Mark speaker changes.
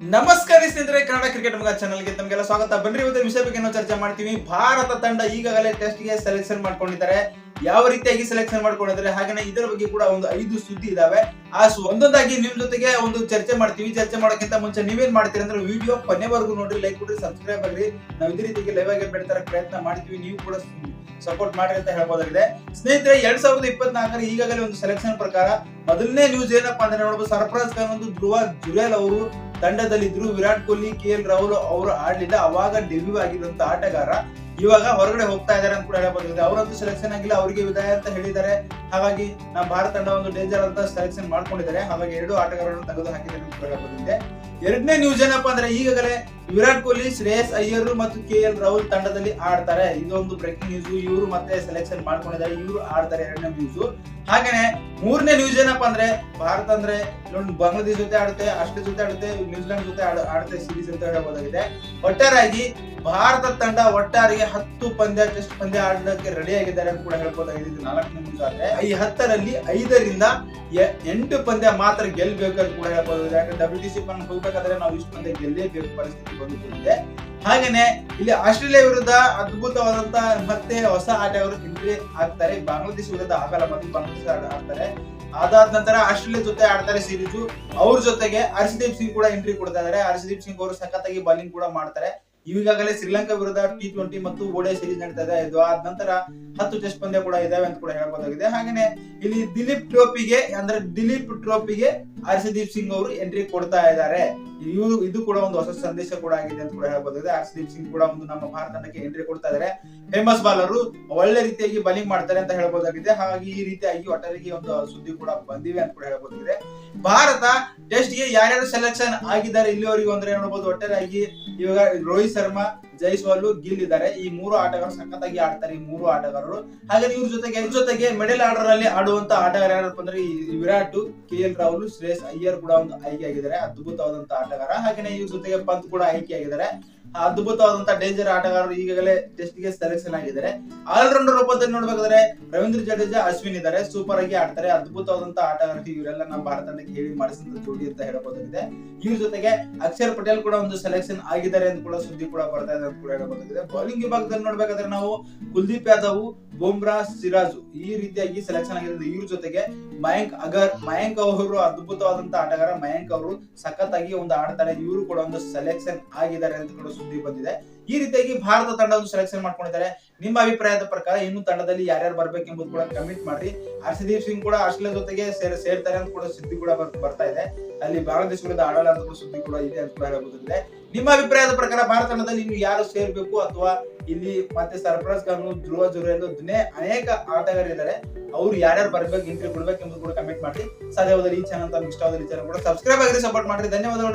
Speaker 1: ನಮಸ್ಕಾರ ಸ್ನೇಹಿತರೆ, ಕನ್ನಡ ಕ್ರಿಕೆಟ್ ಮಗ ಚಾನಲ್ಗೆ ತಮಗೆಲ್ಲ ಸ್ವಾಗತ. ಬನ್ರಿ, ಇವತ್ತಿನ ವಿಷಯ ಬಗ್ಗೆ ನಾವು ಚರ್ಚೆ ಮಾಡ್ತೀವಿ. ಭಾರತ ತಂಡ ಈಗಾಗಲೇ ಟೆಸ್ಟ್ಗೆ ಸೆಲೆಕ್ಷನ್ ಮಾಡ್ಕೊಂಡಿದ್ದಾರೆ. ಯಾವ ರೀತಿಯಾಗಿ ಸೆಲೆಕ್ಷನ್ ಮಾಡ್ಕೊಂಡಿದ್ದಾರೆ ಹಾಗೆ ಇದರ ಬಗ್ಗೆ ಕೂಡ ಒಂದು ಐದು ಸುದ್ದಿ ಇದಾವೆ. ಆ ಒಂದೊಂದಾಗಿ ನಿಮ್ ಜೊತೆಗೆ ಒಂದು ಚರ್ಚೆ ಮಾಡ್ತೀವಿ. ಚರ್ಚೆ ಮಾಡೋಕ್ಕಿಂತ ಮುಂಚೆ ನೀವೇನ್ ಮಾಡ್ತೀರಿ ಅಂದ್ರೆ ವಿಡಿಯೋ ಕೊನೆವರೆಗೂ ನೋಡ್ರಿ ಲೈಕ್ ಕೊಡ್ರಿ ಸಬ್ಸ್ಕ್ರೈಬ್ ಆಗ್ರಿ. ನಾವು ಇದೇ ರೀತಿಗೆ ಲೈವ್ ಆಗಿ ಬೆಳಿತಾರೆ ಪ್ರಯತ್ನ ಮಾಡ್ತೀವಿ. ನೀವು ಕೂಡ ಸಪೋರ್ಟ್ ಮಾಡ್ರಿ ಅಂತ ಹೇಳ್ಬೋದಾಗಿದೆ. ಸ್ನೇಹಿತರೆ, ಎರಡ್ ಸಾವಿರದ ಇಪ್ಪತ್ನಾಲ್ಕರ ಈಗಾಗಲೇ ಒಂದು ಸೆಲೆಕ್ಷನ್ ಪ್ರಕಾರ ಮೊದಲನೇ ನ್ಯೂಸ್ ಏನಪ್ಪಾ ಅಂದ್ರೆ ನೋಡಬಹುದು ಸರ್ಫರಾಜ್ ಖಾನ್ ಒಂದು ಧ್ರುವ ಜುರೇಲ್ ಅವರು ತಂಡದಲ್ಲಿದ್ರು. ವಿರಾಟ್ ಕೊಹ್ಲಿ, ಕೆ ಎಲ್ ರಾಹುಲ್ ಅವರು ಆಡ್ಲಿಲ್ಲ. ಅವಾಗ ಡೆಬ್ಯೂ ಆಗಿರುವಂತ ಆಟಗಾರ. ಇವಾಗ ಹೊರಗಡೆ ಹೋಗ್ತಾ ಇದಾರೆ ಅಂತ ಕೂಡ ಹೇಳಬಹುದು ಅವರಂತೂ ಸೆಲೆಕ್ಷನ್ ಆಗಿಲ್ಲ, ಅವರಿಗೆ ವಿದಾಯ ಅಂತ ಹೇಳಿದ್ದಾರೆ. ಹಾಗಾಗಿ ನಮ್ಮ ಭಾರತ ತಂಡ ಒಂದು ಡೇಂಜರ್ ಅಂತ ಸೆಲೆಕ್ಷನ್ ಮಾಡ್ಕೊಂಡಿದ್ದಾರೆ. ಹಾಗಾಗಿ ಎರಡು ಆಟಗಾರರನ್ನು ತೆಗೆದು ಹಾಕಿದ್ದಾರೆ ಅಂತ ಹೇಳಬಹುದಿದೆ ಎರಡನೇ ನ್ಯೂಸ್ ಏನಪ್ಪ ಅಂದ್ರೆ ಈಗಾಗಲೇ ವಿರಾಟ್ ಕೊಹ್ಲಿ, ಶ್ರೇಯಸ್ ಅಯ್ಯರ್ ಮತ್ತು ಕೆ ಎಲ್ ರಾಹುಲ್ ತಂಡದಲ್ಲಿ ಆಡ್ತಾರೆ. ಇದೊಂದು ಬ್ರೇಕಿಂಗ್ ನ್ಯೂಸ್ ಇವರು ಮತ್ತೆ ಸೆಲೆಕ್ಷನ್ ಮಾಡ್ಕೊಂಡಿದ್ದಾರೆ. ಇವರು ಆಡ್ತಾರೆ ಎರಡನೇ ನ್ಯೂಸ್ ಹಾಗೇನೆ ಮೂರನೇ ನ್ಯೂಸ್ ಏನಪ್ಪಾ ಅಂದ್ರೆ, ಭಾರತ ಅಂದ್ರೆ ಇಲ್ಲೊಂದು ಬಾಂಗ್ಲಾದೇಶ ಜೊತೆ ಆಡುತ್ತೆ ಆಸ್ಟ್ರೇಲಿಯಾ ಜೊತೆ ಆಡುತ್ತೆ ನ್ಯೂಜಿಲೆಂಡ್ ಜೊತೆ ಆಡ- ಆಡುತ್ತೆ ಸೀರೀಸ್ ಅಂತ ಹೇಳಬಹುದಾಗಿದೆ ಒಟ್ಟಾರೆಯಾಗಿ ಭಾರತ ತಂಡ ಒಟ್ಟಾರೆಗೆ ಹತ್ತು ಪಂದ್ಯ ಟೆಸ್ಟ್ ಪಂದ್ಯ ಆಡೋದಕ್ಕೆ ರೆಡಿ ಆಗಿದ್ದಾರೆ ಅಂತ ಕೂಡ ಹೇಳ್ಬೋದಾಗಿದೆ. ಇದು ನಾಲ್ಕನೇ ನ್ಯೂಸ್ ಆದ್ರೆ, ಈ ಹತ್ತರಲ್ಲಿ ಐದರಿಂದ ಎಂಟು ಪಂದ್ಯ ಮಾತ್ರ ಗೆಲ್ಬೇಕು ಅಂತ ಕೂಡ ಹೇಳ್ಬೋದು ಯಾಕಂದ್ರೆ ಡಬ್ಲ್ಯೂ ಟಿ ಸಿ ಹೋಗ್ಬೇಕಾದ್ರೆ ನಾವು ಇಷ್ಟು ಪಂದ್ಯ ಗೆಲ್ಲೇಬೇಕು ಪರಿಸ್ಥಿತಿ ಬಂದಿದೆ ಹಾಗೇನೆ ಇಲ್ಲಿ ಆಸ್ಟ್ರೇಲಿಯಾ ವಿರುದ್ಧ ಅದ್ಭುತವಾದಂತ ಮತ್ತೆ ಹೊಸ ಆಟಗಾರರು ಎಂಟ್ರಿ ಆಗ್ತಾರೆ. ಬಾಂಗ್ಲಾದೇಶ ವಿರುದ್ಧ ಆಗಲ್ಲ ಮತ್ತೆ ಬಾಂಗ್ಲಾದೇಶ ಆಡ- ಆಡ್ತಾರೆ. ಅದಾದ ನಂತರ ಆಸ್ಟ್ರೇಲಿಯಾ ಜೊತೆ ಆಡ್ತಾರೆ ಸೀರೀಸ್ ಅವ್ರ ಜೊತೆಗೆ ಹರ್ಷದೀಪ್ ಸಿಂಗ್ ಕೂಡ ಎಂಟ್ರಿ ಕೊಡ್ತಾ ಇದಾರೆ. ಹರ್ಷದೀಪ್ ಸಿಂಗ್ ಅವರು ಸಖತ್ತಾಗಿ ಬಾಲಿಂಗ್ ಕೂಡ ಮಾಡ್ತಾರೆ. ಈಗಾಗಲೇ ಶ್ರೀಲಂಕಾ ವಿರುದ್ಧ ಟಿ ಟ್ವೆಂಟಿ ಮತ್ತು ಓಡೆ ಸೀರೀಸ್ ನಡೀತಾ ಇದೆ. ಇದು ನಂತರ ಹತ್ತು ಟೆಸ್ಟ್ ಪಂದ್ಯ ಕೂಡ ಇದಾವೆ ಅಂತ ಕೂಡ ಹೇಳಬಹುದಾಗಿದೆ ಹಾಗೇನೆ ಇಲ್ಲಿ ದಿಲೀಪ್ ಟ್ರೋಫಿಗೆ, ಅಂದ್ರೆ ದಿಲೀಪ್ ಟ್ರೋಫಿಗೆ ಹರ್ಷದೀಪ್ ಸಿಂಗ್ ಅವರು ಎಂಟ್ರಿ ಕೊಡ್ತಾ ಇದ್ದಾರೆ. ಇವರು ಇದು ಕೂಡ ಒಂದು ಹೊಸ ಸಂದೇಶ ಕೂಡ ಆಗಿದೆ ಅಂತ ಕೂಡ ಹೇಳ್ಬೋದಾಗಿದೆ. ಹರ್ಷದೀಪ್ ಸಿಂಗ್ ಕೂಡ ಒಂದು ನಮ್ಮ ಭಾರತ ತಂಡಕ್ಕೆ ಎಂಟ್ರಿ ಕೊಡ್ತಾ ಇದ್ದಾರೆ. ಫೇಮಸ್ ಬಾಲರು ಒಳ್ಳೆ ರೀತಿಯಾಗಿ ಬಲಿಂಗ್ ಮಾಡ್ತಾರೆ ಅಂತ ಹೇಳ್ಬೋದಾಗಿದೆ. ಹಾಗಾಗಿ ಈ ರೀತಿಯಾಗಿ ಒಟ್ಟಾರಿಗೆ ಒಂದು ಸುದ್ದಿ ಕೂಡ ಬಂದಿವೆ ಅಂತ ಕೂಡ ಹೇಳ್ಬೋದಾಗಿದೆ. ಭಾರತ ಟೆಸ್ಟ್ಗೆ ಯಾರ್ಯಾರು ಸೆಲೆಕ್ಷನ್ ಆಗಿದ್ದಾರೆ ಇಲ್ಲಿವರೆಗೂ ಅಂದ್ರೆ ನೋಡಬಹುದು ಒಟ್ಟಾರೆಯಾಗಿ ಇವಾಗ ರೋಹಿತ್ ಶರ್ಮಾ, ಜೈಸ್ವಾಲ್, ಗಿಲ್ ಇದ್ದಾರೆ. ಈ ಮೂರು ಆಟಗಾರರು ಸಖತ್ತಾಗಿ ಆಡ್ತಾರೆ. ಈ ಮೂರು ಆಟಗಾರರು ಹಾಗೆ ಇವ್ರ ಜೊತೆಗೆ ಜೊತೆಗೆ ಮಿಡಲ್ ಆರ್ಡರ್ ಅಲ್ಲಿ ಆಡುವಂತ ಆಟಗಾರ ಯಾರಪ್ಪ ಅಂದ್ರೆ ವಿರಾಟ್, ಕೆ ಎಲ್ ರಾಹುಲ್, ಶ್ರೇಯಸ್ ಅಯ್ಯರ್ ಕೂಡ ಒಂದು ಆಯ್ಕೆ ಆಗಿದ್ದಾರೆ ಅದ್ಭುತವಾದಂತ ಆಟಗಾರ. ಹಾಗೇನೆ ಇವ್ರ ಜೊತೆಗೆ ಪಂತ್ ಕೂಡ ಆಯ್ಕೆ ಆಗಿದ್ದಾರೆ ಅದ್ಭುತವಾದಂತ ಡೇಂಜರ್ ಆಟಗಾರರು ಈಗಾಗಲೇ ಟೆಸ್ಟ್ಗೆ ಸೆಲೆಕ್ಷನ್ ಆಗಿದ್ದಾರೆ. ಆಲ್ರೌಂಡರ್ ರೂಪದಲ್ಲಿ ನೋಡ್ಬೇಕಾದ್ರೆ ರವೀಂದ್ರ ಜಡೇಜಾ ಅಶ್ವಿನ್ ಇದ್ದಾರೆ. ಸೂಪರ್ ಆಗಿ ಆಡ್ತಾರೆ. ಅದ್ಭುತವಾದಂತ ಆಟಗಾರರು ಇವರೆಲ್ಲ ನಮ್ಮ ಭಾರತ ಹೇಳಿ ಮಾಡಿಸಿದ ಜೋಡಿ ಅಂತ ಹೇಳಬಹುದಾಗಿದೆ. ಇವ್ರ ಜೊತೆಗೆ ಅಕ್ಷರ್ ಪಟೇಲ್ ಕೂಡ ಒಂದು ಸೆಲೆಕ್ಷನ್ ಆಗಿದ್ದಾರೆ ಅಂತ ಕೂಡ ಸುದ್ದಿ ಕೂಡ ಬರ್ತಾ ಇದೆ ಅಂತ ಕೂಡ ಹೇಳಬಹುದಾಗಿದೆ. ಬೌಲಿಂಗ್ ವಿಭಾಗದಲ್ಲಿ ನೋಡ್ಬೇಕಾದ್ರೆ ನಾವು ಕುಲ್ದೀಪ್ ಯಾದವ್ ಬುಮ್ರಾ ಸಿರಾಜು. ಈ ರೀತಿಯಾಗಿ ಸೆಲೆಕ್ಷನ್ ಆಗಿರೋದು ಇವ್ರ ಜೊತೆಗೆ ಮಯಾಂಕ್ ಅಗರ್, ಮಯಾಂಕ್ ಅವರು ಅದ್ಭುತವಾದಂತ ಆಟಗಾರ. ಮಯಾಂಕ್ ಅವರು ಸಖತ್ತಾಗಿ ಒಂದು ಆಡ್ತಾರೆ. ಇವರು ಕೂಡ ಒಂದು ಸೆಲೆಕ್ಷನ್ ಆಗಿದ್ದಾರೆ ಅಂತ ಕೂಡ ಸುದ್ದಿ ಬಂದಿದೆ. ಈ ರೀತಿಯಾಗಿ ಭಾರತ ತಂಡವನ್ನು ಸೆಲೆಕ್ಷನ್ ಮಾಡ್ಕೊಂಡಿದ್ದಾರೆ. ನಿಮ್ಮ ಅಭಿಪ್ರಾಯದ ಪ್ರಕಾರ ಇನ್ನು ತಂಡದಲ್ಲಿ ಯಾರ್ಯಾರು ಬರ್ಬೇಕೆಂಬುದು ಕೂಡ ಕಮಿಟ್ ಮಾಡ್ರಿ. ಹರ್ಷದೀಪ್ ಸಿಂಗ್ ಕೂಡ ಆಸ್ಟ್ರೇಲಿಯಾ ಜೊತೆಗೆ ಸೇರ್, ಸೇರ್ತಾರೆ ಅಂತ ಕೂಡ ಸುದ್ದಿ ಕೂಡ ಬರ್- ಬರ್ತಾ ಇದೆ. ಅಲ್ಲಿ ಬಾಂಗ್ಲಾದೇಶ ವಿರುದ್ಧ ಆಡಲ್ಲ ಅಂತ ಸುದ್ದಿ ಕೂಡ ಇದೆ ಅಂತ ಕೂಡ ನಿಮ್ಮ ಅಭಿಪ್ರಾಯದ ಪ್ರಕಾರ ಭಾರತ ತಂಡದಲ್ಲಿ ಇನ್ನು ಯಾರು ಸೇರ್ಬೇಕು ಅಥವಾ ಇಲ್ಲಿ ಮತ್ತೆ ಸರ್ಪ್ರೈಸ್ ಖಾನ್ ಧ್ರುವ ಜುರೇಲ್ ಅನೇಕ ಆಟಗಾರರಿದ್ದಾರೆ ಅವ್ರು ಯಾರ್ಯಾರು ಬರ್ಬೇಕು, ಎಂಟ್ರಿ ಕೊಡ್ಬೇಕು ಎಂಬುದು ಕೂಡ ಕಮೆಂಟ್ ಮಾಡಿ ಸಾಧ್ಯವಾದಲ್ಲಿ ಈ ಚಾನಲ್ ತಮ್ಗೆ ಇಷ್ಟವಾದ ಈ ಚಾನಲ್ ಕೂಡ ಸಬ್ಸ್ಕ್ರೈಬ್ ಆಗಿ ಸಪೋರ್ಟ್ ಮಾಡ್ರಿ. ಧನ್ಯವಾದಗಳು